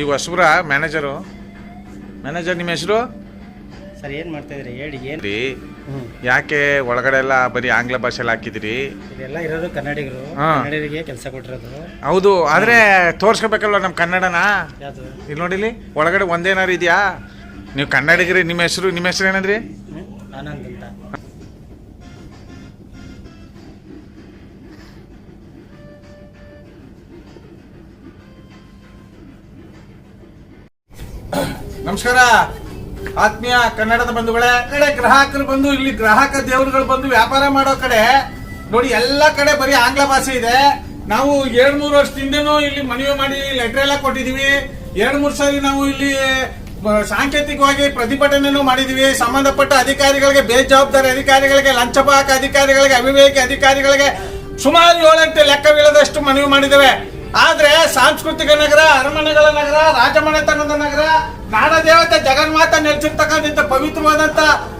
ಈಗ ಹೊಸಬ್ರ manager manager ನಿಮ್ಮ ಹೆಸರು? ಸರ್ ಏನು ಮಾಡ್ತಾ ಇದ್ರಿ ಹೇಳಿ ಏನು ರೀ ಹ್ಞೂ ಯಾಕೆ ಒಳಗಡೆ ಎಲ್ಲ ಬರೀ ಆಂಗ್ಲ ಭಾಷೆಲಿ ಹಾಕಿದಿರಿ ಇದೆಲ್ಲ ಇರೋದು ಕನ್ನಡಿಗರು. ಹಾ. ಕನ್ನಡಿಗರಿಗೆ ಕೆಲಸ ಕೊಟ್ಟಿರೋದು. ಹೌದು ಆದ್ರೆ ತೋರ್ಸ್ಕೋಬೇಕಲ್ವ ನಮ್ಮ ಕನ್ನಡನ? ಯಾವುದು? ಇಲ್ಲಿ ನೋಡಿಲಿ ಒಳಗಡೆ ಒಂದೇನಾರು ಇದೆಯಾ? ನೀವು ಕನ್ನಡಿಗರಿ ನಿಮ್ಮ ಹೆಸರು ನಿಮ್ಮ ಹೆಸರು ಏನಂದ್ರಿ? ಆನಂದ್ ನಮಸ್ಕಾರ. ಆತ್ಮೀಯ ಕನ್ನಡದ ಬಂಧುಗಳೇ, ಕಡೆ ಗ್ರಾಹಕರು ಬಂದು, ಇಲ್ಲಿ ಗ್ರಾಹಕ ದೇವರುಗಳು ಬಂದು ವ್ಯಾಪಾರ ಮಾಡೋ ಕಡೆ, ನೋಡಿ ಎಲ್ಲ ಕಡೆ ಬರೀ ಆಂಗ್ಲ ಭಾಷೆ ಇದೆ. ನಾವು ಎರಡ್ ಮೂರು ವರ್ಷದಿಂದನೂ ಇಲ್ಲಿ ಮನವಿ ಮಾಡಿ ಲೆಟರ್ ಎಲ್ಲ ಕೊಟ್ಟಿದೀವಿ ಎರಡ್ ಮೂರು ಸಾರಿ ನಾವು ಇಲ್ಲಿ ಸಾಂಕೇತಿಕವಾಗಿ ಪ್ರತಿಭಟನೆನೂ ಮಾಡಿದೀವಿ ಸಂಬಂಧಪಟ್ಟ ಅಧಿಕಾರಿಗಳಿಗೆ, ಬೇಜವಾಬ್ದಾರಿ ಅಧಿಕಾರಿಗಳಿಗೆ ಲಂಚಪಾಕ ಅಧಿಕಾರಿಗಳಿಗೆ, ಅವಿವೇಕಿ ಅಧಿಕಾರಿಗಳಿಗೆ ಸುಮಾರು ಏಳೆಂಟು ಲೆಕ್ಕವಿಲ್ಲದಷ್ಟು ಮನವಿ ಮಾಡಿದ್ದೇವೆ. ಆದ್ರೆ ಸಾಂಸ್ಕೃತಿಕ ನಗರ, ಅರಮನೆಗಳ ನಗರ, ರಾಜಮನೆತನದ ನಗರ ನಾಡ ದೇವತೆ ಜಗನ್ಮಾತ ನೆಲೆಸಿರ್ತಕ್ಕಂಥ ಪವಿತ್ರವಾದಂತ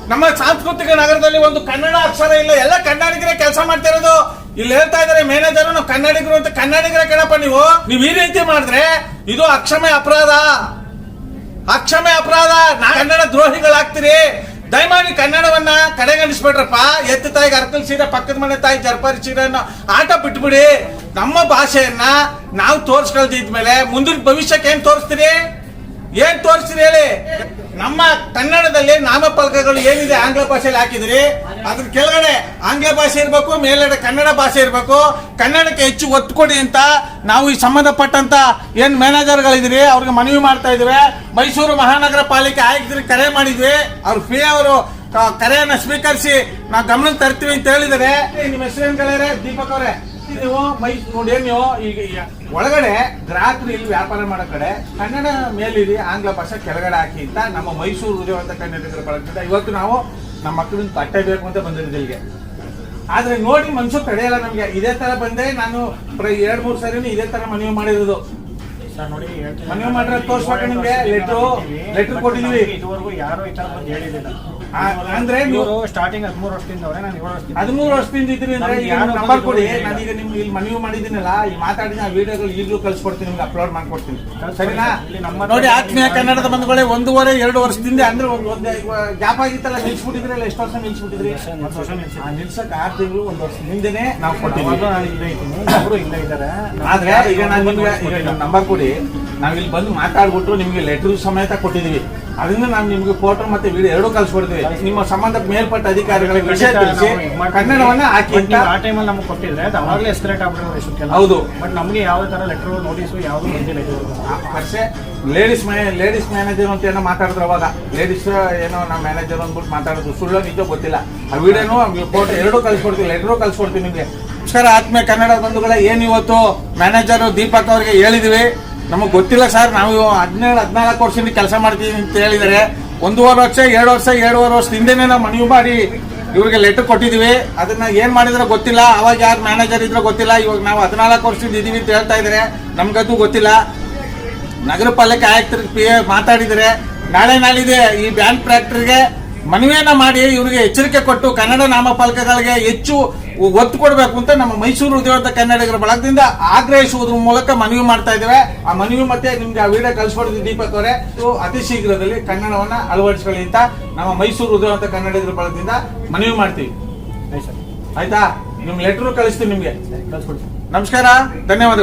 ನಮ್ಮ ಸಾಂಸ್ಕೃತಿಕ ನಗರದಲ್ಲಿ ಒಂದು ಕನ್ನಡ ಅಕ್ಷರ ಇಲ್ಲ. ಎಲ್ಲ ಕನ್ನಡಿಗರೇ ಕೆಲಸ ಮಾಡ್ತಿರೋದು. ಇಲ್ಲಿ ಹೇಳ್ತಾ ಇದಾರೆ ಮ್ಯಾನೇಜರ್ ನಾವು ಕನ್ನಡಿಗರು ಅಂತ. ಕನ್ನಡಿಗರ ಕಣಪ್ಪ ನೀವು ನೀವು ಈ ರೀತಿ ಮಾಡಿದ್ರೆ ಇದು ಅಕ್ಷಮೆ ಅಪರಾಧ. ಅಕ್ಷಮೆ ಅಪರಾಧ. ನಾ ಕನ್ನಡ ದ್ರೋಹಿಗಳಾಗ್ತೀರಿ. ದಯಮಾಡಿ ಕನ್ನಡವನ್ನ ಕಡೆಗಣಿಸ್ಬಿಡ್ರಪ್ಪ ಎತ್ತ ತಾಯಿಗೆ ಅರ್ಕಲ್ ಸೀರೆ, ಪಕ್ಕದ ಮನೆ ತಾಯಿ ಜರ್ಪಾರಿ ಸೀರೆ ಅನ್ನೋ ಆಟ ಬಿಟ್ಬಿಡಿ. ನಮ್ಮ ಭಾಷೆಯನ್ನ ನಾವು ತೋರ್ಸ್ಕೊಳ್ದಿದ್ಮೇಲೆ ಮುಂದಿನ ಭವಿಷ್ಯಕ್ಕೆ ಏನ್ ತೋರಿಸ್ತೀರಿ? ಏನ್ ತೋರಿಸ್ತೀರಿ ಹೇಳಿ? ನಮ್ಮ ಕನ್ನಡದಲ್ಲಿ ನಾಮಫಲಕಗಳು ಏನಿದೆ ಆಂಗ್ಲ ಭಾಷೆಯಲ್ಲಿ ಹಾಕಿದ್ರಿ. ಅದ್ರ ಕೆಳಗಡೆ ಆಂಗ್ಲ ಭಾಷೆ ಇರಬೇಕು ಮೇಲಡೆ ಕನ್ನಡ ಭಾಷೆ ಇರಬೇಕು, ಕನ್ನಡಕ್ಕೆ ಹೆಚ್ಚು ಒತ್ತು ಕೊಡಿ ಅಂತ ನಾವು ಈ ಸಂಬಂಧಪಟ್ಟಂತ ಏನು ಮ್ಯಾನೇಜರ್ಗಳಿದ್ದೀರಿ, ಅವ್ರಿಗೆ ಮನವಿ ಮಾಡ್ತಾ ಇದ್ವಿ ಮೈಸೂರು ಮಹಾನಗರ ಪಾಲಿಕೆ ಆಯುಕ್ತರಿಗೆ ಕರೆ ಮಾಡಿದ್ವಿ. ಅವ್ರು ಪಿ ಅವರು ಕರೆಯನ್ನು ಸ್ವೀಕರಿಸಿ ನಾವು ಗಮನಕ್ಕೆ ತರ್ತೀವಿ ಅಂತ ಹೇಳಿದರೆ ನಿಮ್ಮ ಹೆಸರೇನ್ ಗೆಳೆಯರೆ? ದೀಪಕ್ ಅವರೇ. ನೀವು ಮೈ ನೋಡಿ ನೀವು? ಈಗ ಈಗ ಒಳಗಡೆ ಗ್ರಾಹಕರು ಇಲ್ಲಿ ವ್ಯಾಪಾರ ಮಾಡೋ ಕಡೆ ಕನ್ನಡ ಮೇಲಿರಿ, ಆಂಗ್ಲ ಭಾಷೆ ಕೆಳಗಡೆ ಹಾಕಿ ಅಂತ ನಮ್ಮ ಮೈಸೂರು ಉದಯವಂತ ಕನ್ನಡಿಗರು ಬಳಕೆ ಇವತ್ತು ನಾವು ನಮ್ಮ ಮಕ್ಕಳಿಂದ ಬಟ್ಟೆ ಬೇಕು ಅಂತ ಬಂದಿದ್ದೀವಿ ಇಲ್ಲಿಗೆ. ಆದ್ರೆ ನೋಡಿ ಮನ್ಸು ತಡೆಯಲ್ಲ ನಮ್ಗೆ ಇದೇ ತರ ಬಂದೆ ನಾನು ಎರಡ್ ಮೂರ್ ಸರಿ ಇದೇ ತರ ಮನವಿ ಮಾಡಿರೋದು. ಮನವಿ ಮಾಡಿರೋದು ತೋರ್ಸ್ಬೇಕು ನಿಮ್ಗೆ? ಲೆಟ್ರು? ಲೆಟ್ರ್ ಕೊಟ್ಟಿದೀವಿ. ಇದುವರೆಗೂ ಯಾರು ಈ ತರ ಬಂದು ಹೇಳಿಲ್ಲ ಅಂದ್ರೆ ನೀವು ಸ್ಟಾರ್ಟಿಂಗ್ ಹದಿಮೂರು ವರ್ಷದಿಂದ ಅವರೇ ನಾನು ಏಳು ವರ್ಷದಿಂದ ಹದಿಮೂರು ವರ್ಷದಿಂದ ಇದ್ರಿ ಅಂದ್ರೆ ಈಗ ನಂಬರ್ ಕೊಡಿ. ನಾನೀಗ ನಿಮ್ಗೆ ಇಲ್ಲಿ ಮನವಿ ಮಾಡಿದ್ದೀನಲ್ಲ ಈ ಮಾತಾಡಿದ ವಿಡಿಯೋಗಳು ಈಗಲೂ ಕಳ್ಸಿಕೊಡ್ತೀನಿ ನಿಮ್ಗೆ ಅಪ್ಲೋಡ್ ಮಾಡ್ಕೊಡ್ತೀನಿ. ಸರಿನಾ? ನೋಡಿ ಆತ್ಮೀಯ ಕನ್ನಡದ ಬಂಧುಗಳೇ ಒಂದೂವರೆ ಎರಡು ವರ್ಷದಿಂದ ಅಂದ್ರೆ ಒಂದು ಗ್ಯಾಪ್ ಆಗಿತ್ತಲ್ಲ ನಿಲ್ಸ್ಬಿಟ್ಟಿದ್ರಲ್ಲ ಎಷ್ಟು ವರ್ಷ ನಿಲ್ಸ್ಬಿಟ್ಟಿದ್ರಿ? ನಿಲ್ಸಕ್ ಆರು ತಿಂಗಳು ಒಂದು ವರ್ಷ ಹಿಂದೆನೆ ನಾವು ಕೊಟ್ಟಿದ್ವಿ ನಾನು ಇಲ್ಲೇ ಇದ್ದೀನಿ ಅವರು ಇಲ್ಲೇ ಇದ್ದಾರೆ. ಆದ್ರೆ ಈಗ ನಾನು ನಿಮ್ಗೆ ನಂಬರ್ ಕೊಡಿ. ನಾವ್ ಇಲ್ಲಿ ಬಂದು ಮಾತಾಡ್ಬಿಟ್ಟು ನಿಮಗೆ ಲೆಟರ್ ಸಮೇತ ಕೊಟ್ಟಿದ್ದೀವಿ. ಅದರಿಂದ ನಾವು ನಿಮಗೆ ಫೋಟೋ ಮತ್ತೆ ವಿಡಿಯೋ ಎರಡೂ ಕಳ್ಸಿಕೊಡ್ತೀವಿ ನಿಮ್ಮ ಸಂಬಂಧ ಮೇಲ್ಪಟ್ಟ ಅಧಿಕಾರಿಗಳಿಗೆ ವಿಷಯ ತಿಳಿಸಿ ಕನ್ನಡವನ್ನ ಹಾಕಿ ಆ ಟೈಮಲ್ಲಿ ನಮಗೆ ಕೊಟ್ಟಿದ್ರೆ ಅದು ಅವಾಗಲೇ ಎಸ್ಕಲೇಟ್ ಆಗ್ಬಿಡೋದು ಹೌದು. ಬಟ್ ನಮಗೆ ಯಾವ ಥರ ಲೆಟರ್ ನೋಟಿಸು ಯಾವುದು ಬಂದಿಲ್ಲ ಅಷ್ಟೇ ಲೇಡೀಸ್ ಮೇ ಲೇಡೀಸ್ ಮ್ಯಾನೇಜರ್ ಅಂತ ಏನೋ ಮಾತಾಡಿದ್ರು ಅವಾಗ. ಲೇಡೀಸ್ ಏನೋ ನಮ್ಮ ಮ್ಯಾನೇಜರ್ ಅಂದ್ಬಿಟ್ಟು ಮಾತಾಡೋದು ಸುಳ್ಳು ನಿಜ ಗೊತ್ತಿಲ್ಲ. ಆ ವಿಡಿಯೋನು ಫೋಟೋ ಎರಡೂ ಕಳ್ಸಿಕೊಡ್ತೀವಿ ಲೆಟರು ಕಳ್ಸಿಕೊಡ್ತೀವಿ ನಿಮಗೆ. ನಮಸ್ಕಾರ ಆತ್ಮೀಯ ಕನ್ನಡ ಬಂಧುಗಳ ಏನಿವತ್ತು ಇವತ್ತು? ಮ್ಯಾನೇಜರ್ ದೀಪಕ್ ಅವ್ರಿಗೆ ಹೇಳಿದ್ವಿ. ನಮಗೆ ಗೊತ್ತಿಲ್ಲ ಸರ್, ನಾವು ಹದಿನೇಳು ಹದಿನಾಲ್ಕು ವರ್ಷದಿಂದ ಕೆಲಸ ಮಾಡ್ತೀವಿ ಅಂತ ಹೇಳಿದ್ರೆ, ಒಂದೂವರೆ ವರ್ಷ, ಎರಡು ವರ್ಷ, ಎರಡೂವರೆ ವರ್ಷ ಹಿಂದೆನೇ ನಾವು ಮನವಿ ಮಾಡಿ ಇವ್ರಿಗೆ ಲೆಟರ್ ಕೊಟ್ಟಿದೀವಿ ಅದನ್ನ ಏನು ಮಾಡಿದ್ರೆ ಗೊತ್ತಿಲ್ಲ, ಅವಾಗ ಯಾರು ಮ್ಯಾನೇಜರ್ ಇದ್ರೆ ಗೊತ್ತಿಲ್ಲ, ಇವಾಗ ನಾವು ಹದಿನಾಲ್ಕು ವರ್ಷದಿಂದ ಇದ್ದೀವಿ ಅಂತ ಹೇಳ್ತಾ ಇದ್ದಾರೆ, ನಮ್ಗದು ಗೊತ್ತಿಲ್ಲ. ನಗರ ಪಾಲಿಕೆ ಆಯುಕ್ತರ ಪಿ ಮಾತಾಡಿದರೆ, ನಾಳೆ ನಾಳಿದೆ ಈ ಬ್ಯಾಂಕ್ ಫ್ಯಾಕ್ಟ್ರಿಗೆ ಮನವಿಯನ್ನ ಮಾಡಿ ಇವರಿಗೆ ಎಚ್ಚರಿಕೆ ಕೊಟ್ಟು ಕನ್ನಡ ನಾಮಫಲಕಗಳಿಗೆ ಹೆಚ್ಚು ಒತ್ತು ಕೊಡಬೇಕು ಅಂತ ನಮ್ಮ ಮೈಸೂರು ಉದ್ಯೋಗ ಕನ್ನಡಿಗರ ಬಳಗದಿಂದ ಆಗ್ರಹಿಸುವುದ್ರ ಮೂಲಕ ಮನವಿ ಮಾಡ್ತಾ ಇದ್ದೇವೆ. ಆ ಮನವಿ ಮತ್ತೆ ನಿಮ್ಗೆ ಆ ವಿಡಿಯೋ ಕಳಿಸ್ಕೊಡ್ತೀವಿ ದೀಪಕ್ ಅವರೇ. ಅತಿ ಶೀಘ್ರದಲ್ಲಿ ಕನ್ನಡವನ್ನ ಅಳವಡಿಸ್ಕೊಳ್ಳಿ ಅಂತ ನಮ್ಮ ಮೈಸೂರು ಉದ್ಯೋಗ ಕನ್ನಡಿಗರ ಬಳಗದಿಂದ ಮನವಿ ಮಾಡ್ತೀವಿ. ಆಯ್ತು ಸರ್. ಆಯ್ತಾ? ನಿಮ್ ಲೆಟರ್ ಕಳಿಸ್ತೀವಿ ನಿಮ್ಗೆ. ನಮಸ್ಕಾರ ಧನ್ಯವಾದಗಳು.